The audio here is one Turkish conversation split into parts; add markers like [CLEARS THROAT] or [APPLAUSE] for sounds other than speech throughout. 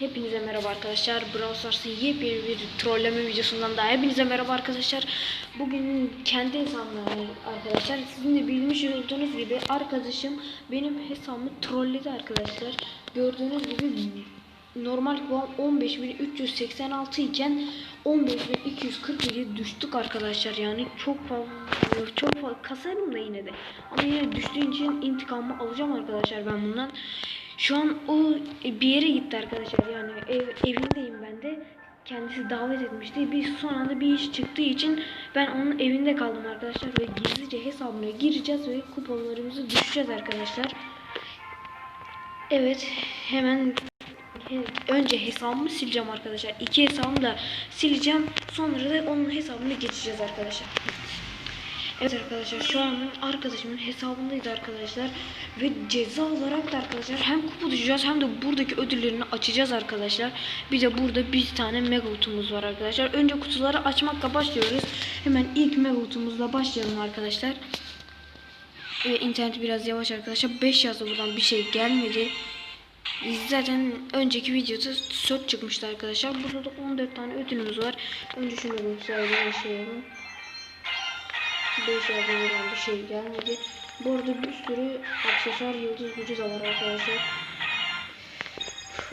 Hepinize merhaba arkadaşlar. Brawl Stars'ın yepyeni bir trolleme videosundan daha hepinize merhaba arkadaşlar. Bugün kendi hesabımla arkadaşlar. Sizin de bilmiş olduğunuz gibi arkadaşım benim hesabımı trolledi arkadaşlar. Gördüğünüz gibi normal puan 15386 iken 15247 düştük arkadaşlar. Yani çok fazla çok fazla kasarım da yine de. Ama yine düştüğün için intikamımı alacağım arkadaşlar ben bundan. Şu an o bir yere gitti arkadaşlar. Yani ev, evindeyim ben de. Kendisi davet etmişti. Bir son anda bir iş çıktığı için ben onun evinde kaldım arkadaşlar ve gizlice hesabına gireceğiz ve kuponlarımızı düşeceğiz arkadaşlar. Evet, hemen he- önce hesabımı sileceğim arkadaşlar. İki hesabımı da sileceğim. Sonra da onun hesabına geçeceğiz arkadaşlar. Evet arkadaşlar şu an arkadaşımın hesabındayız arkadaşlar ve ceza olarak da arkadaşlar hem kupa düşeceğiz hem de buradaki ödüllerini açacağız arkadaşlar. Bir de burada bir tane mega kutumuz var arkadaşlar. Önce kutuları açmakla başlıyoruz. Hemen ilk mega kutumuzla başlayalım arkadaşlar. Ve internet biraz yavaş arkadaşlar. 5 yazdı buradan bir şey gelmedi. Zaten önceki videoda söz çıkmıştı arkadaşlar. Burada da 14 tane ödülümüz var. Önce şunu bir yaşayalım. 5 yazılan bir şey gelmedi. Bu arada bir sürü aksesuar yıldız gücü de var arkadaşlar.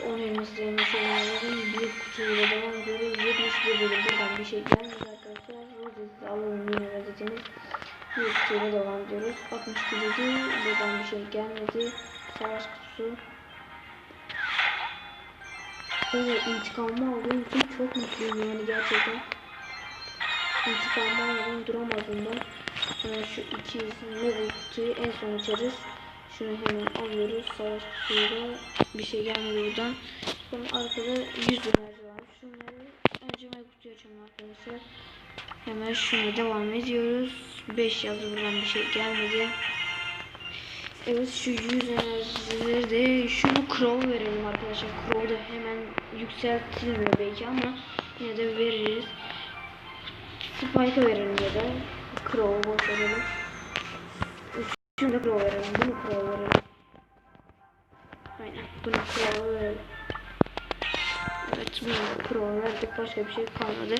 10 elimizde olanların bir kutuyla devam ediyoruz. 71 bölüm buradan bir şey gelmedi arkadaşlar. Rozet'i alalım yine rozetimiz. Bir kutuyla devam ediyoruz. 62 dedi. Buradan bir şey gelmedi. Savaş kutusu. Evet intikamımı aldığım için çok mutluyum yani gerçekten. Almadan duramadım ben. Hemen şu iki mega kutuyu en son açarız. Şunu hemen alıyoruz. Savaş kutuyla bir şey gelmedi buradan. Sonra arkada 100 enerji var. Şunları önce mega kutuyu açalım arkadaşlar. Hemen şuna devam ediyoruz. 5 yazdı buradan bir şey gelmedi. Evet şu 100 enerjileri de şunu Crow verelim arkadaşlar. Crow da hemen yükseltilmiyor belki ama yine de veririz. Spike'a verelim ya da Crow'u boş verelim. Şunu da Crow verelim. Bunu Crow verelim. Aynen. Bunu Crow'a verelim. Evet bunu Crow'a verdik. Başka bir şey kalmadı.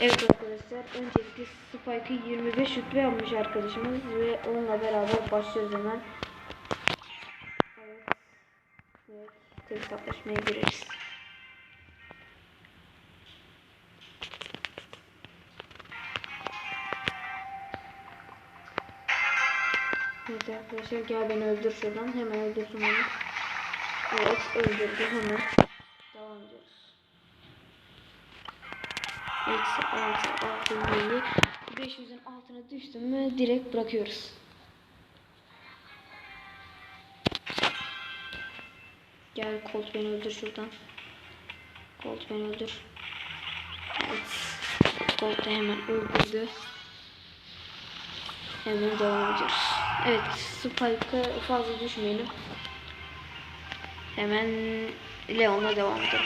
Evet arkadaşlar. Öncelikle Spike'ı 25 rütbe yapmış arkadaşımız ve onunla beraber başlıyoruz hemen. Evet. Evet. Tek hesaplaşmaya gireriz. Evet arkadaşlar gel beni öldür şuradan. Hemen öldürsün beni. Evet öldürdü hemen. Devam ediyoruz. Eksi 6 6 7 500'ün altına düştüm mü direkt bırakıyoruz. Gel Colt beni öldür şuradan. Colt beni öldür. Evet. Colt da hemen öldürdü. Hemen devam ediyoruz. Evet, Spike'a fazla düşmeyelim. Hemen Leon'la devam edelim.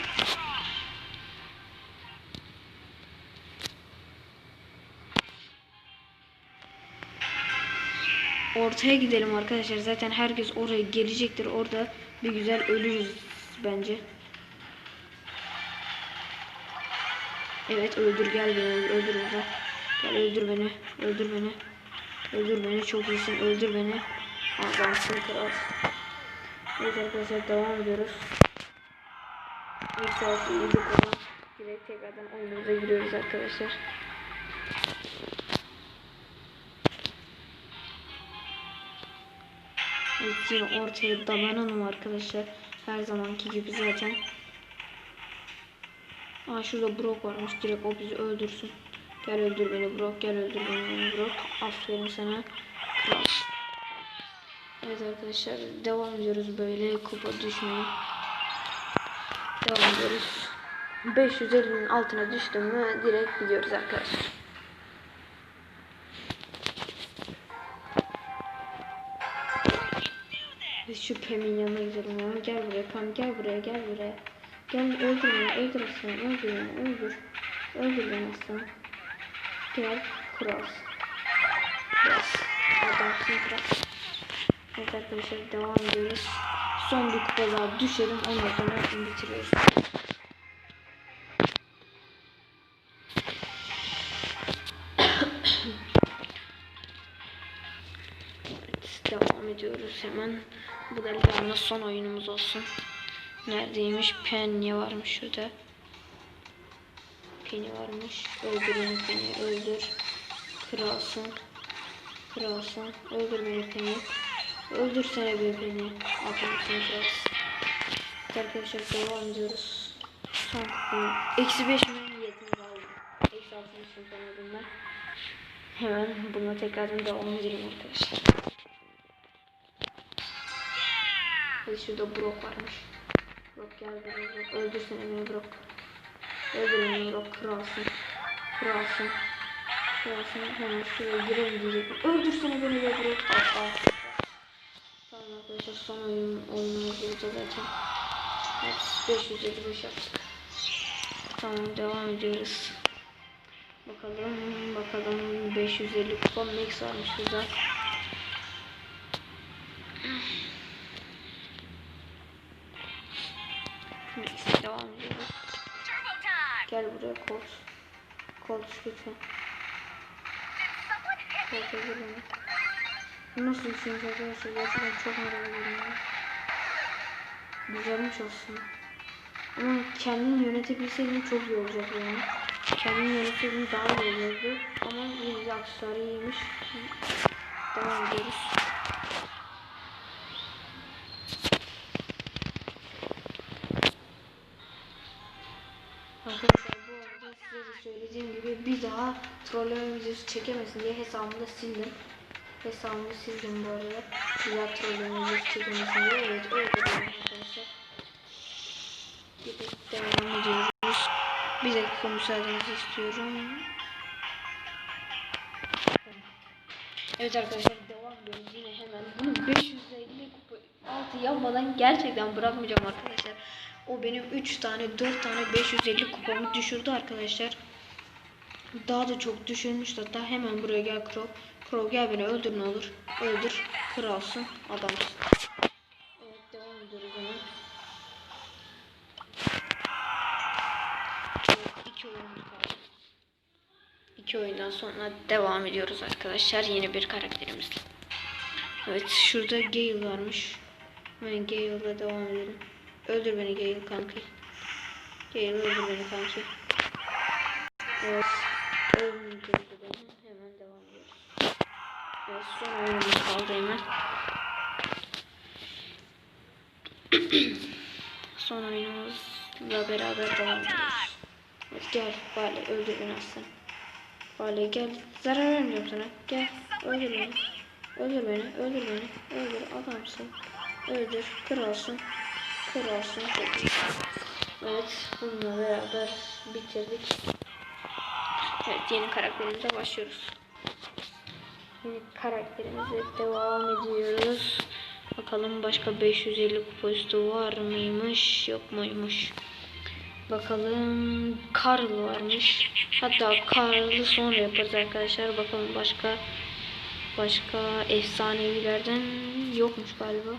Ortaya gidelim arkadaşlar. Zaten herkes oraya gelecektir. Orada bir güzel ölürüz bence. Evet öldür gel beni öldür, öldür burada. Gel öldür beni. Öldür beni. Öldür beni çok iyisin öldür beni. Adamsın kral. Evet arkadaşlar devam ediyoruz. İlk savaşı yedik ama direkt tekrardan oyunumuza giriyoruz arkadaşlar. Evet yine ortaya dalanalım arkadaşlar. Her zamanki gibi zaten. Aa şurada Brock varmış. Direkt o bizi öldürsün. Gel öldür beni Brock. Gel öldür beni Brock. Aferin sana. Evet arkadaşlar devam ediyoruz böyle kupa düşmeye. Devam ediyoruz. 550'nin altına düştüm mü direkt gidiyoruz arkadaşlar. Biz şu Pem'in yanına gidelim ya. Gel buraya Pem gel buraya gel buraya. Gel öldür beni öldür aslanım öldür beni öldür. Öldür beni aslanım. Gel cross. Cross. Adamsın cross. Evet arkadaşlar devam ediyoruz. Son bir kupa daha düşelim. Ondan sonra bitiriyoruz. evet, devam ediyoruz hemen. Bu da son oyunumuz olsun. Neredeymiş? Penye varmış şurada. Penny varmış. Öldür beni Penny. Öldür. Kralsın. Kralsın. Öldür beni Penny. Öldürsene bir. Aferin kralsın. Evet Arkadaşlar devam ediyoruz. Son Eksi 5 milyon niyetimiz aldı. Eksi 6 milyon sanıyordum ben. Hemen buna tekrardan devam edelim arkadaşlar. Hadi şurada Brock varmış. Brock gel buraya Brock. Öldürsene beni Brock. Beni Brock. Kralsın. Kralsın. Kralsın. Hemen şuraya girelim diyecektim. Öldürsene beni be Brock. Al al. Tamam arkadaşlar son oyun, oyunumuz burada zaten. Evet, 555 yaptık. Tamam devam ediyoruz. Bakalım bakalım 550 kupa max varmış burada. Gel buraya Colt. Colt lütfen. Mı? Bu Nasıl düşünüyorsunuz arkadaşlar? Gerçekten çok merak ediyorum. Güzelmiş aslında. Ama kendin yönetebilseydim çok iyi olacak yani. Kendin yönetseydim daha iyi olurdu. Ama yine de aksesuarı iyiymiş. Devam ediyoruz. Söylediğim gibi bir daha trolleme videosu çekemesin diye hesabımda sildim. Hesabımı sildim arada. Bir daha trolleme videosu çekemesin diye. Evet öyle arkadaşlar. Gidip devam ediyoruz. Bir dakika müsaadenizi istiyorum. Evet arkadaşlar devam ediyoruz yine hemen. Bunu 550 kupa altı yapmadan gerçekten bırakmayacağım arkadaşlar. O benim 3 tane 4 tane 550 kupamı düşürdü arkadaşlar. Daha da çok düşürmüş hatta hemen buraya gel Crow. Crow gel beni öldür ne olur. Öldür. Kralsın. Adamsın. Evet devam ediyoruz hemen. Evet, iki oyunumuz kaldı. İki oyundan sonra devam ediyoruz arkadaşlar. Yeni bir karakterimizle. Evet şurada Gale varmış. Ben Gale'la devam edelim. Öldür beni Gale kanki. Gale öldür beni kanki. Evet. Öldürdü beni. Hemen devam ediyoruz. Evet son oyunumuz kaldı hemen. [CLEARS THROAT] son oyunumuzla beraber devam ediyoruz. Gel Vale öldür beni aslan. Vale gel. Zarar vermiyorum sana. Gel. Öldür beni. Öldür beni. Öldür beni. Öldür adamsın. Öldür. Kralsın. Kralsın. Evet. Bununla beraber bitirdik. Evet yeni karakterimize başlıyoruz. Yeni karakterimize devam ediyoruz. Bakalım başka 550 kupa var mıymış yok muymuş. Bakalım Karl varmış. Hatta Karl'ı sonra yaparız arkadaşlar. Bakalım başka başka efsanevilerden yokmuş galiba.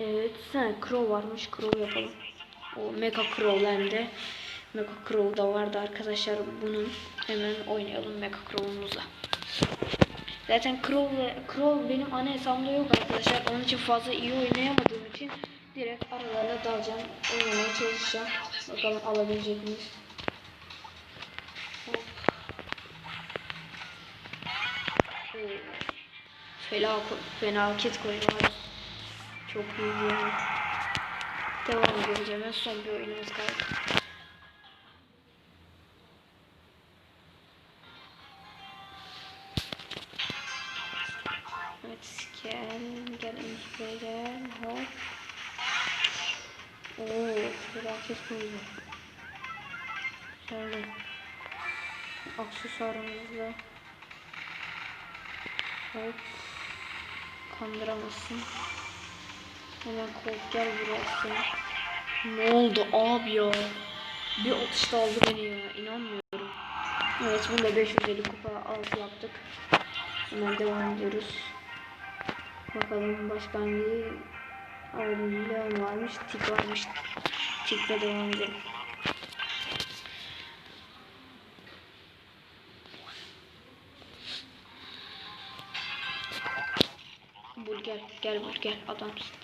Evet, sen Crow varmış. Crow yapalım. O Mecha Crow bende. Mecha Crow da vardı arkadaşlar. Bunun hemen oynayalım Mecha Crow'umuzla. Zaten Crow, Crow benim ana hesabımda yok arkadaşlar. Onun için fazla iyi oynayamadığım için direkt aralarına dalacağım. Oynamaya çalışacağım. Bakalım alabilecek miyiz? Fela, felaket koyuyorlar. Çok iyi yani. Devam ediyoruz hemen. Son bir oyunumuz kaldı. Felaket koyuyor. Şöyle. Aksesuarımızla. Hop. Kandıramazsın. Hemen kol gel buraya. Ne oldu abi ya? Bir atışta aldı beni ya. İnanmıyorum. Evet bunu da 550 kupa altı yaptık. Hemen devam ediyoruz. Bakalım başka hangi Leon varmış, Tik varmış. Tik'le devam edelim. Gel bur gel adamsın.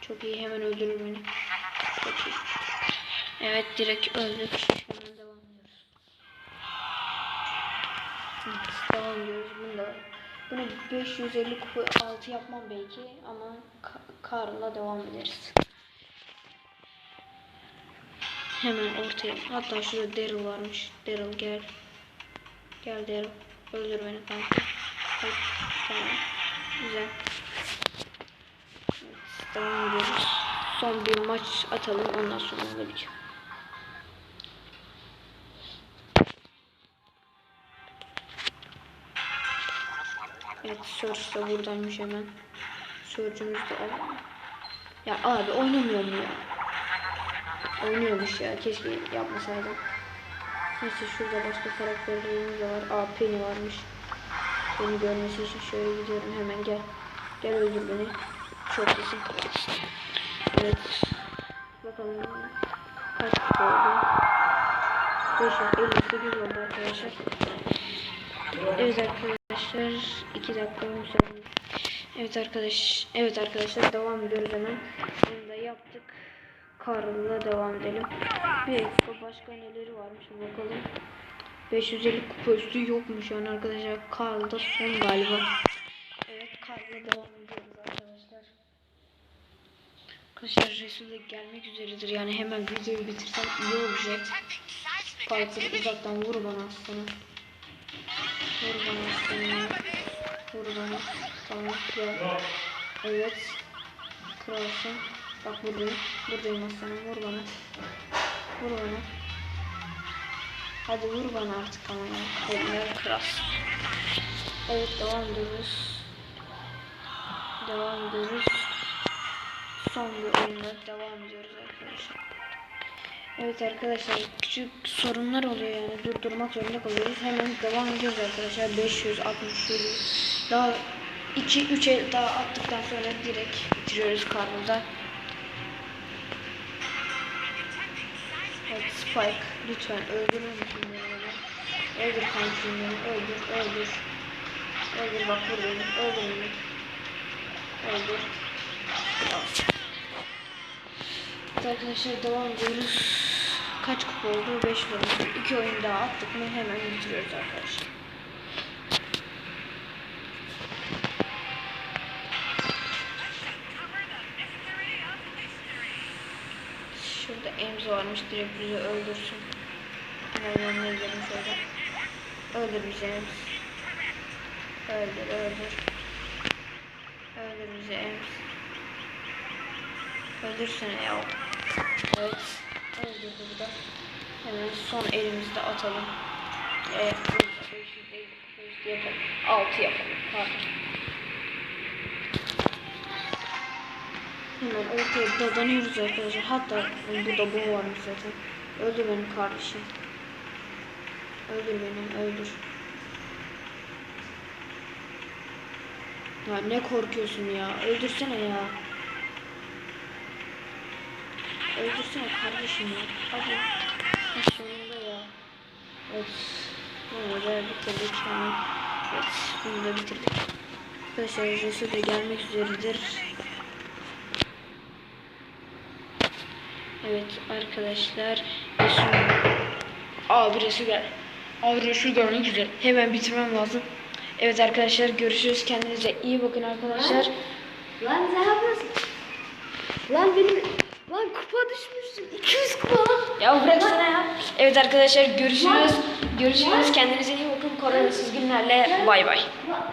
Çok iyi hemen öldürür beni. Çok iyi. Evet direkt öldük. Hemen devam ediyoruz. Devam ediyoruz. Bunu da bunu 550 kupa altı yapmam belki ama Ka- Karl'la devam ederiz. Hemen ortaya. Hatta şurada Daryl varmış. Daryl gel. Gel Daryl. Öldür beni kanka. Evet, tamam. Güzel. Evet, devam ediyoruz. Son bir maç atalım ondan sonra bitiyor. Evet Surge da buradaymış hemen. Surge'ümüz de al. Ya abi oynamıyor mu ya? Oynuyormuş ya keşke yapmasaydım. Neyse şurada başka karakterlerimiz de var. Aa Penny varmış. Beni görmesi için şöyle gidiyorum hemen gel. Gel öldür beni. Çok iyisin. Evet. Bakalım kaç kupa oldu. 558 oldu arkadaşlar. Evet arkadaşlar 2 dakika müsaade. Evet arkadaş, evet arkadaşlar devam ediyoruz hemen. Bunu da yaptık. Karl'la devam edelim. Bir kupa başka neleri varmış bakalım. 550 kupa yokmuş yani arkadaşlar. Karl'da son galiba. Evet Karl'la devam ediyoruz arkadaşlar. Arkadaşlar Resul de gelmek üzeredir yani hemen videoyu bitirsem iyi olacak. Piper uzaktan vur bana aslanım. Vur bana aslanım. Vur bana. Tamam gel. Evet. Kralsın. Bak buradayım. Buradayım aslanım. Vur bana. Vur bana. Hadi vur bana artık ama ya. Kollar kral. Evet devam ediyoruz. Devam ediyoruz. Son bir oyunda devam ediyoruz arkadaşlar. Evet arkadaşlar küçük sorunlar oluyor yani durdurmak zorunda kalıyoruz. Hemen devam ediyoruz arkadaşlar. 560 daha 2 3 el daha attıktan sonra direkt bitiriyoruz karnında. Evet Spike lütfen öldürür müsün beni? Öldür kankim beni öldür öldür. Öldür bak vur öldür beni. Öldür. Arkadaşlar devam ediyoruz. Kaç kupa oldu? 5 oldu. 2 oyun daha attık mı hemen bitiriyoruz arkadaşlar. Varmış direkt bizi öldürsün. Hemen yanına gidelim şöyle. Öldür bizi. Öldür öldür. Öldür. Öldürsene ya. Evet. Öldürdü bu. Hemen son elimizde atalım. Evet. burada 550 500 yapalım. 6 yapalım. Pardon. Hemen ortaya dadanıyoruz arkadaşlar. Hatta burada bu varmış zaten. Öldür benim kardeşim. Öldür beni, öldür. Ya ne korkuyorsun ya? Öldürsene ya. Öldürsene kardeşim ya. Hadi. Ha, sonunda ya. Evet. Bunu da bitirdik. Evet. Bunu da bitirdik. Arkadaşlar Resul de gelmek üzeredir. Evet arkadaşlar. Resul. Abi Resul gel. Abi Resul gelmek üzere. Hemen bitirmem lazım. Evet arkadaşlar görüşürüz. Kendinize iyi bakın arkadaşlar. Lan sen yapıyorsun? Lan benim lan kupa düşmüşsün. 200 kupa. Ya bıraksana ya. Evet arkadaşlar görüşürüz. Görüşürüz. Kendinize iyi bakın. Koronasız günlerle bay bay. Lan-